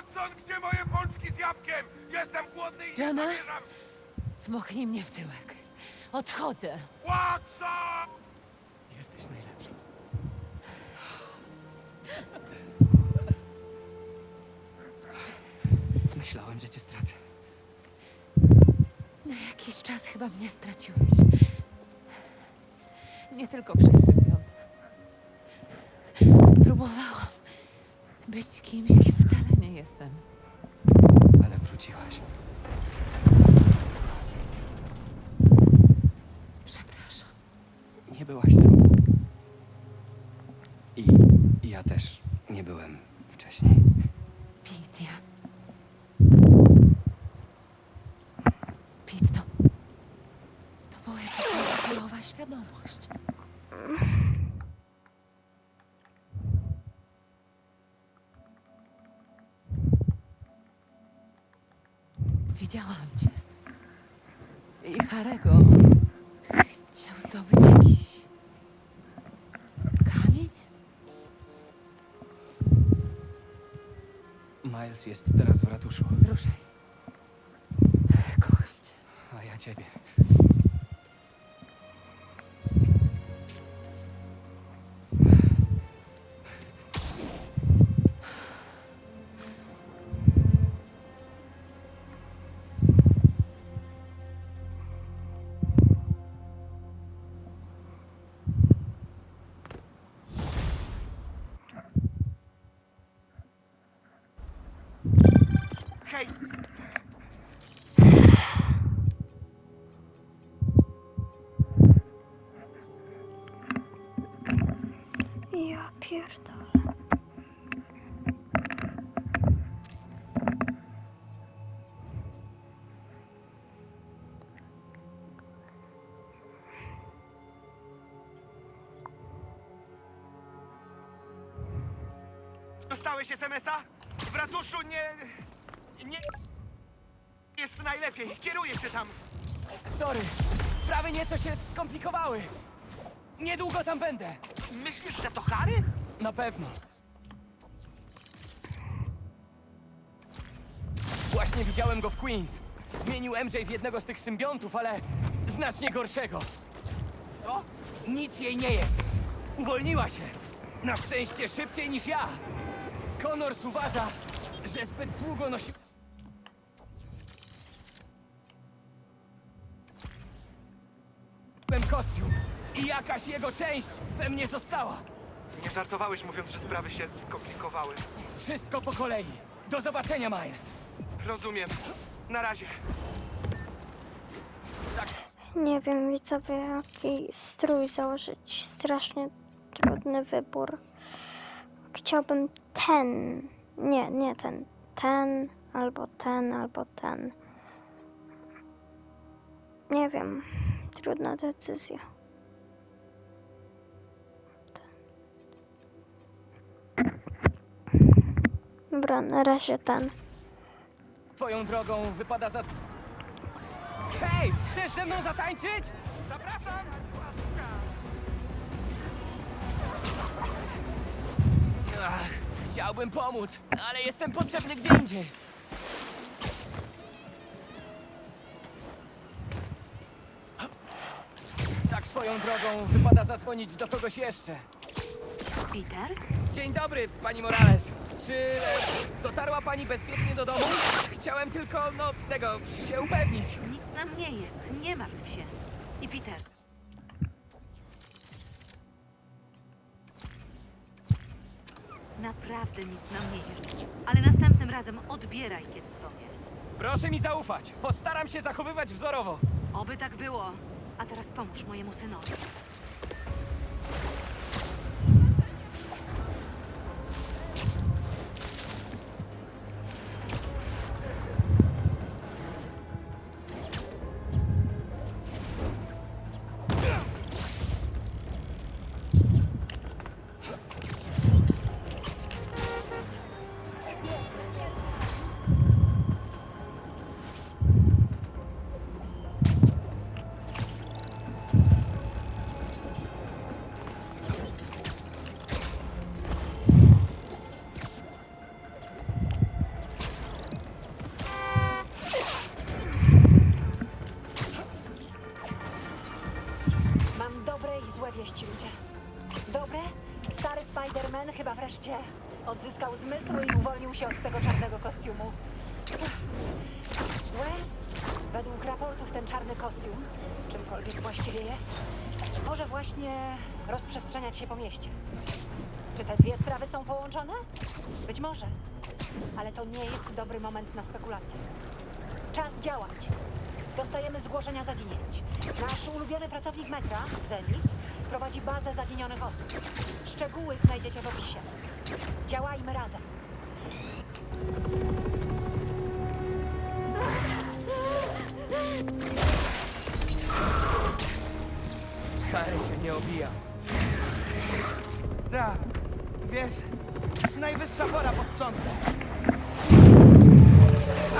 Watson, gdzie moje pączki z jabłkiem? Jestem głodny i nie Jana? zamierzam... Cmoknij mnie w tyłek. Odchodzę. Watson! Jesteś najlepsza. Myślałem, że cię stracę. Na jakiś czas chyba mnie straciłeś. Nie tylko przez symbiont. Próbowałam być kimś, kim nie jestem. Ale wróciłaś. Przepraszam. Nie byłaś sobą. I ja też nie byłem wcześniej. Pete, ja... Pete, to... To była jakaś surowa świadomość. I Harego chciał zdobyć jakiś kamień? Miles jest teraz w ratuszu, Ruszaj. Kocham cię. a ja ciebie. Dostałeś SMS-a? W ratuszu nie... nie... Jest najlepiej. Kieruję się tam. Sorry, sprawy nieco się skomplikowały. Niedługo tam będę. Myślisz, że to Harry? Na pewno. Właśnie widziałem go w Queens. Zmienił MJ w jednego z tych symbiontów, ale znacznie gorszego. Co? Nic jej nie jest. Uwolniła się. Na szczęście szybciej niż ja. Connors uważa, że zbyt długo nosi... kostium i jakaś jego część we mnie została. Nie żartowałeś mówiąc, że sprawy się skomplikowały. Wszystko po kolei. Do zobaczenia, Miles. Rozumiem. Na razie. Tak, Nie wiem widzowie jaki strój założyć. Strasznie trudny wybór. Chciałbym ten. Nie, nie ten. Ten, albo ten, albo ten. Nie wiem. Trudna decyzja. Dobra, na razie ten. Twoją drogą wypada za... Hej! Chcesz ze mną zatańczyć? Zapraszam! Ach, chciałbym pomóc, ale jestem potrzebny gdzie indziej. Tak swoją drogą wypada zadzwonić do kogoś jeszcze. Peter? Dzień dobry, pani Morales. Czy e, dotarła pani bezpiecznie do domu? Chciałem tylko, no, tego, się upewnić. Nic nam nie jest, nie martw się. I Peter, naprawdę nic nam nie jest. Ale następnym razem odbieraj, kiedy dzwonię. Proszę mi zaufać. Postaram się zachowywać wzorowo. Oby tak było. A teraz pomóż mojemu synowi. Uwolnił się od tego czarnego kostiumu. Złe? Według raportów ten czarny kostium, czymkolwiek właściwie jest, może właśnie rozprzestrzeniać się po mieście. Czy te dwie sprawy są połączone? Być może. Ale to nie jest dobry moment na spekulacje. Czas działać. Dostajemy zgłoszenia zaginięć. Nasz ulubiony pracownik metra, Denis, prowadzi bazę zaginionych osób. Szczegóły znajdziecie w opisie. Działajmy razem. Harry się nie obija. Tak, wiesz, najwyższa pora posprzątać.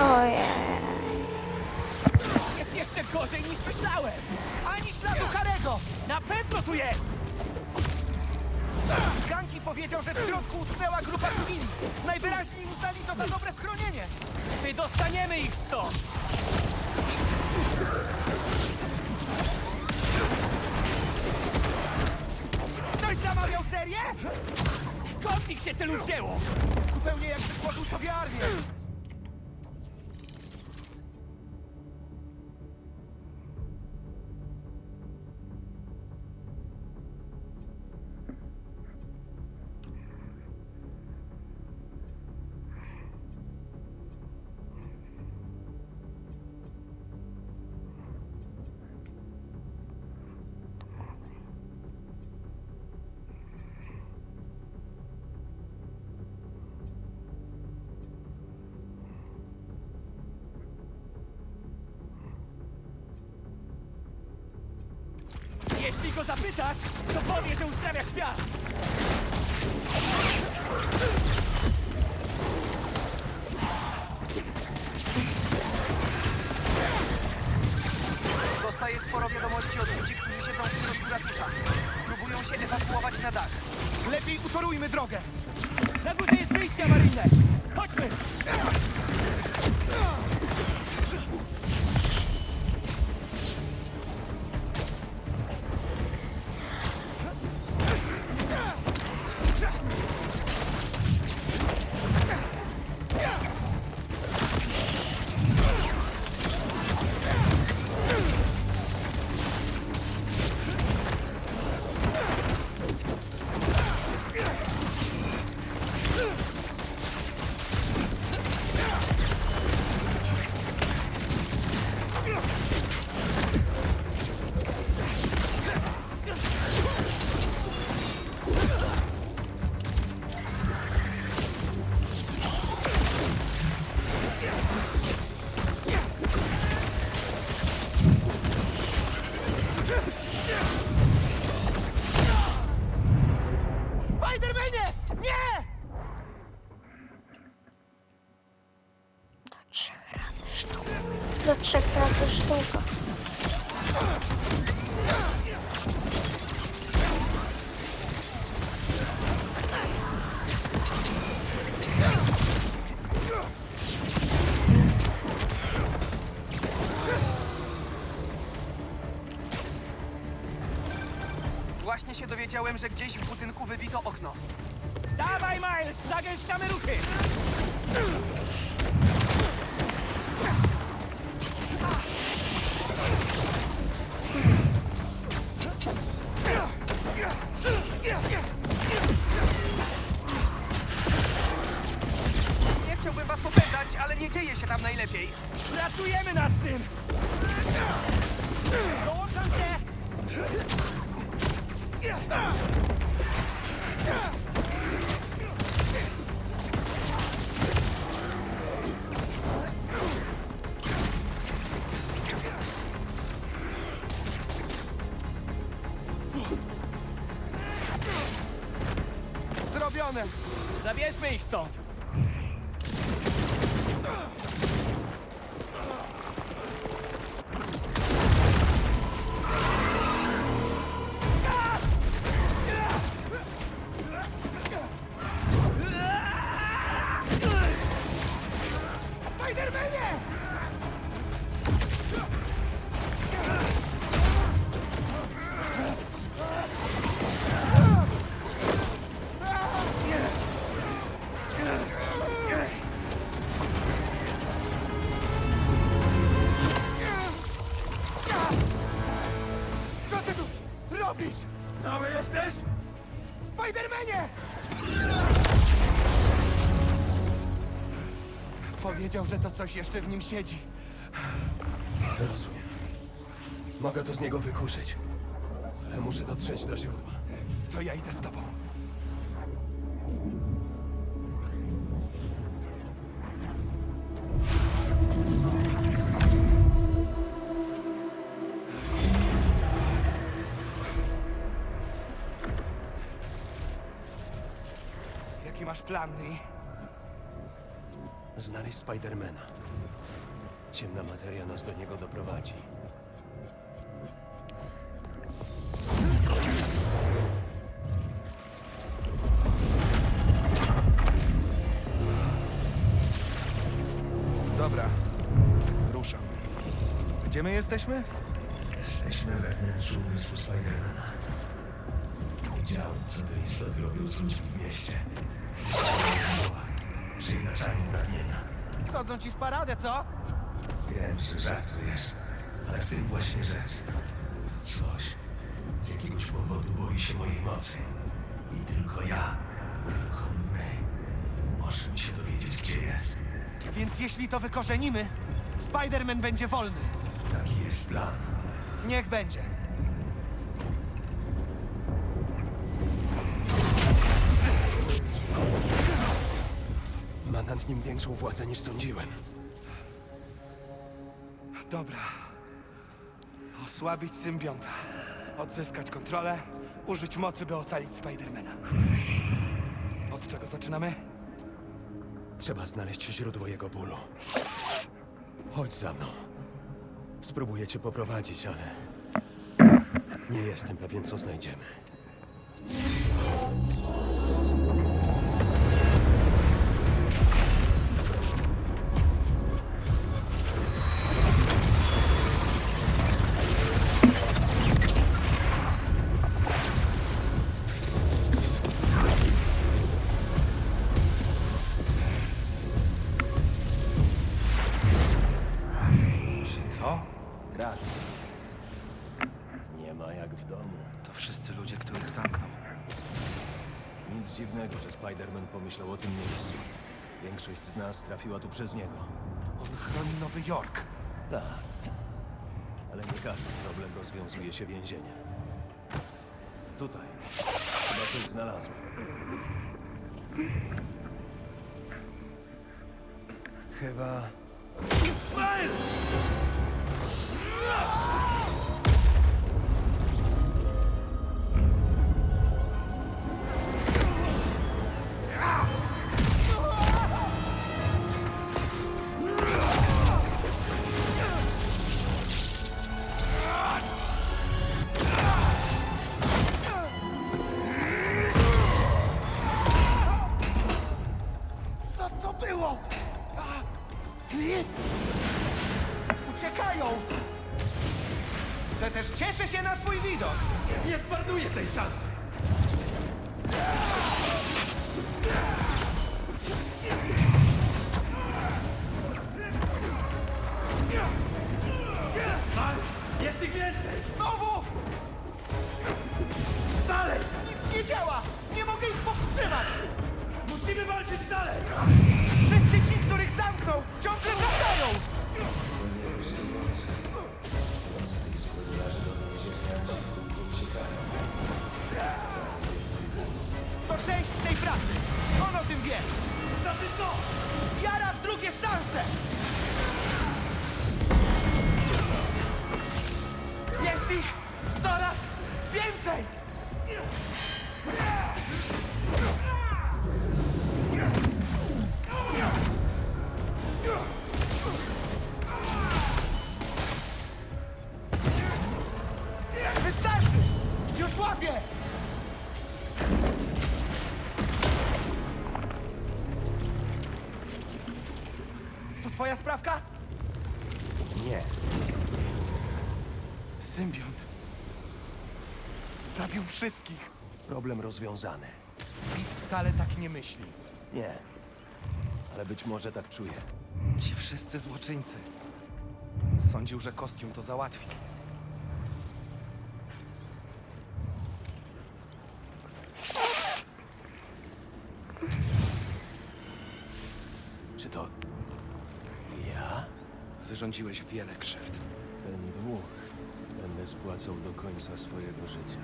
Ojej. Jest jeszcze gorzej niż myślałem! Ani śladu Harego! Na pewno tu jest! Ganki powiedział, że w środku utknęła grupa cywili. Najwyraźniej uznali to za dobre schronienie. Wydostaniemy ich stąd! Ktoś zamawiał serię? Skąd ich się tylu wzięło? Zupełnie jakby tworzył sobie armię. Go zapytasz, to powie, że uzdrawia świat! Dostaję sporo wiadomości od ludzi, którzy siedzą w środku ratusza. Próbują się ewakuować na dach. Lepiej utorujmy drogę. Na górze jest wyjście awaryjne! Chodźmy! Właśnie się dowiedziałem, że gdzieś w budynku wybito okno. Dawaj, Miles! Zagęszczamy ruchy! Stronę! Zabierzmy ich stąd! Powiedział, że to coś jeszcze w nim siedzi. Rozumiem. Mogę to z niego wykurzyć. Ale muszę dotrzeć do źródła. To ja idę z tobą. Jaki masz plan, Lee? Znaleźć Spidermana. Ciemna materia nas do niego doprowadzi. Dobra, ruszam. Gdzie my jesteśmy? Jesteśmy we wnętrzu umysłu Spidermana. Widziałem, co te istoty robią z ludźmi w mieście. Pragnienia. Chodzą ci w paradę, co? Wiem, że żartujesz, ale w tym właśnie rzecz. Coś z jakiegoś powodu boi się mojej mocy. I tylko ja, tylko my możemy się dowiedzieć, gdzie jest. Więc jeśli to wykorzenimy, Spider-Man będzie wolny. Taki jest plan. Niech będzie. Nad nim większą władzę niż sądziłem. Dobra. Osłabić symbionta. Odzyskać kontrolę. Użyć mocy, by ocalić Spidermana. Od czego zaczynamy? Trzeba znaleźć źródło jego bólu. Chodź za mną. Spróbuję cię poprowadzić, ale... Nie jestem pewien, co znajdziemy. Jak w domu. To wszyscy ludzie, których zamknął. Nic dziwnego, że Spider-Man pomyślał o tym miejscu. Większość z nas trafiła tu przez niego. On chroni Nowy Jork. Tak. Ale nie każdy problem rozwiązuje się więzieniem. Tutaj. Chyba coś znalazłem. Chyba... Co ciągle wracają! To część tej pracy. On o tym wie. Znaczy co? Wiara w drugie szanse! Jest ich coraz więcej! To twoja sprawka? Nie. Symbiont. Zabił wszystkich. Problem rozwiązany. Pit wcale tak nie myśli. Nie. Ale być może tak czuję. Ci wszyscy złoczyńcy. Sądził, że kostium to załatwi. Czy to... Ja? Wyrządziłeś wiele krzywd. Ten dług będę spłacał do końca swojego życia.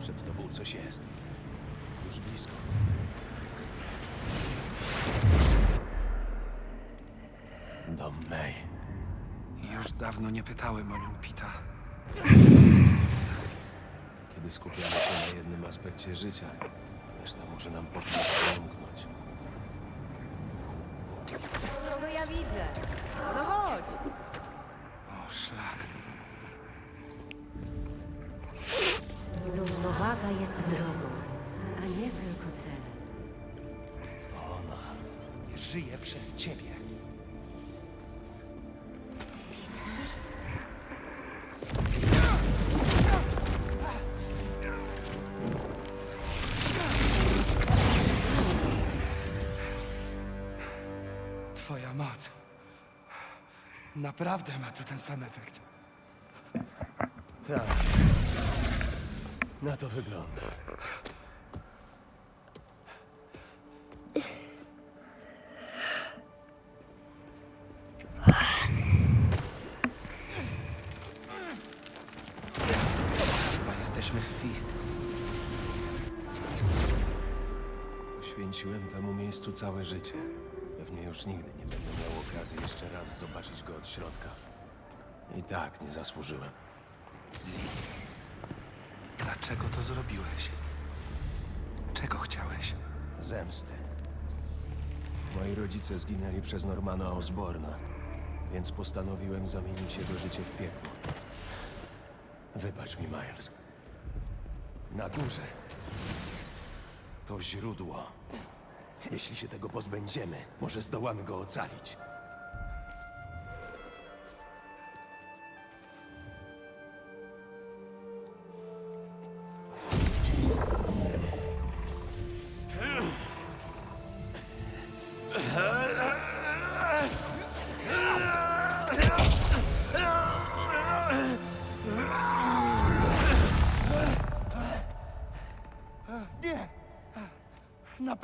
Przed tobą coś jest. Już blisko. Dom May. Już dawno nie pytałem o nią Pita. Co jest? Kiedy skupiamy się na jednym aspekcie życia, reszta może nam po prostu umknąć. No ja widzę. Chodź. O, szlak. Równowaga jest drogą, a nie tylko celem. Nie żyje przez ciebie. Naprawdę ma tu ten sam efekt. Tak. Na to wygląda. Chyba jesteśmy w Fist. Poświęciłem temu miejscu całe życie. Pewnie już nigdy nie będę miał okazji jeszcze raz zobaczyć go od środka. I tak nie zasłużyłem. Dlaczego to zrobiłeś? Czego chciałeś? Zemsty. Moi rodzice zginęli przez Normana Osborna, więc postanowiłem zamienić jego życie w piekło. Wybacz mi, Miles. Na górze to źródło. Jeśli się tego pozbędziemy, może zdołamy go ocalić.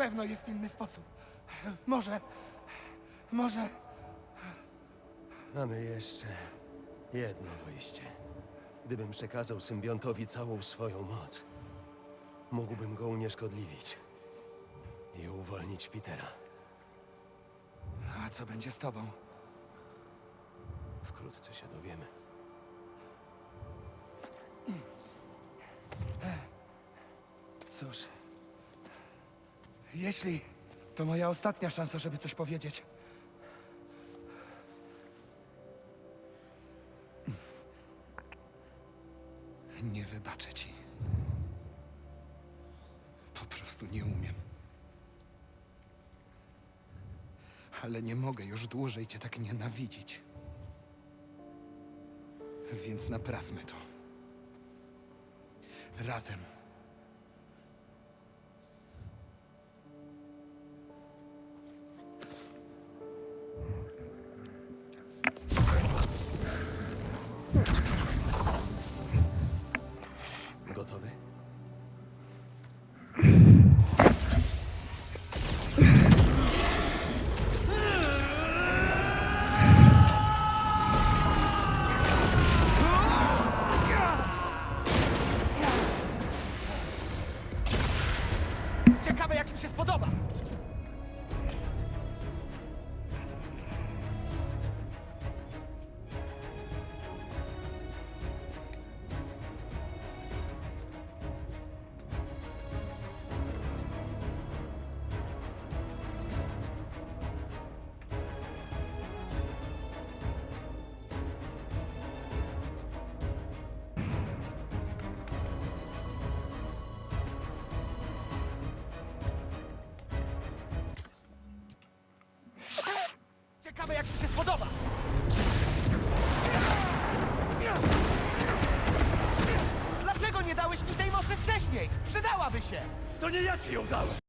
Pewno jest inny sposób. Może. Może. Mamy jeszcze jedno wyjście. Gdybym przekazał symbiontowi całą swoją moc, mógłbym go unieszkodliwić i uwolnić Petera. A co będzie z tobą? Wkrótce się dowiemy. Cóż. Jeśli to moja ostatnia szansa, żeby coś powiedzieć. Nie wybaczę ci. Po prostu nie umiem. Ale nie mogę już dłużej cię tak nienawidzić. Więc naprawmy to. Razem. Jak mi się spodoba! Dlaczego nie dałeś mi tej mocy wcześniej? Przydałaby się! To nie ja ci ją dałem!